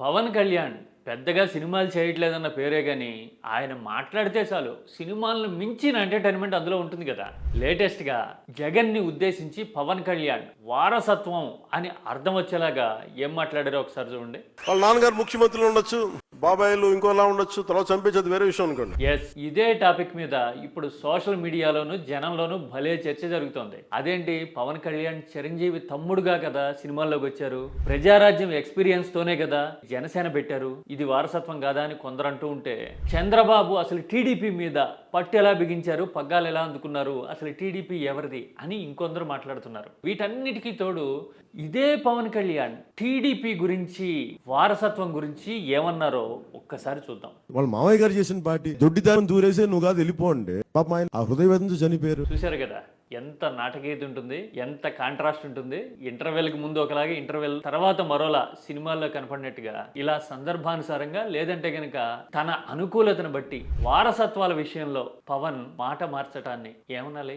పవన్ కళ్యాణ్ పెద్దగా సినిమాలు చేయట్లేదన్న పేరే కానీ ఆయన మాట్లాడితే చాలు. సినిమాలను మించిన ఎంటర్టైన్మెంట్ అందులో ఉంటుంది కదా. లేటెస్ట్గా జగన్ని ఉద్దేశించి పవన్ కళ్యాణ్ వారసత్వం అని అర్థం వచ్చేలాగా ఏం మాట్లాడారో ఒకసారి చూడండి. వాళ్ళ నాన్నగారు ముఖ్యమంత్రులు ఉండొచ్చు బాబాయిలు ఇంకోలా ఉండొచ్చు తర్వాత చంపేసేది వేరే విషయం అనుకోండి. ఎస్ ఇదే టాపిక్ మీద ఇప్పుడు సోషల్ మీడియాలోను జనంలోను భలే చర్చ జరుగుతోంది. అదేంటి? పవన్ కళ్యాణ్ చిరంజీవి తమ్ముడుగా కదా సినిమాల్లోకి వచ్చారు. ప్రజారాజ్యం ఎక్స్పీరియన్స్ తోనే కదా జనసేన పెట్టారు. ఇది వారసత్వం కాదా అని కొందరు అంటూ ఉంటే చంద్రబాబు అసలు టీడీపీ మీద పట్టు ఎలా బిగించారు పగ్గాలు ఎలా అందుకున్నారు అసలు టీడీపీ ఎవరిది అని ఇంకొందరు మాట్లాడుతున్నారు. వీటన్నిటికీ తోడు ఇదే పవన్ కళ్యాణ్ టీడీపీ గురించి వారసత్వం గురించి ఏమన్నారో ఒక్కసారి చూద్దాం. వాళ్ళ మామయ్య గారు చేసిన పార్టీ దొడ్డిదారం దూరేసి నువ్వు కాదు వెళ్ళిపోండి పాపం ఆయన ఆ హృదయవేదంతో చనిపోయారు. చూశారు కదా? ఎంత నాటకీయత ఉంటుంది ఎంత కాంట్రాస్ట్ ఉంటుంది ఇంటర్వెల్కి ముందు ఒకలాగా ఇంటర్వెల్ తర్వాత మరోలా సినిమాల్లో కనపడినట్టుగా ఇలా సందర్భానుసారంగా లేదంటే గనక తన అనుకూలతను బట్టి వారసత్వాల విషయంలో పవన్ మాట మార్చటాన్ని ఏమనాలి?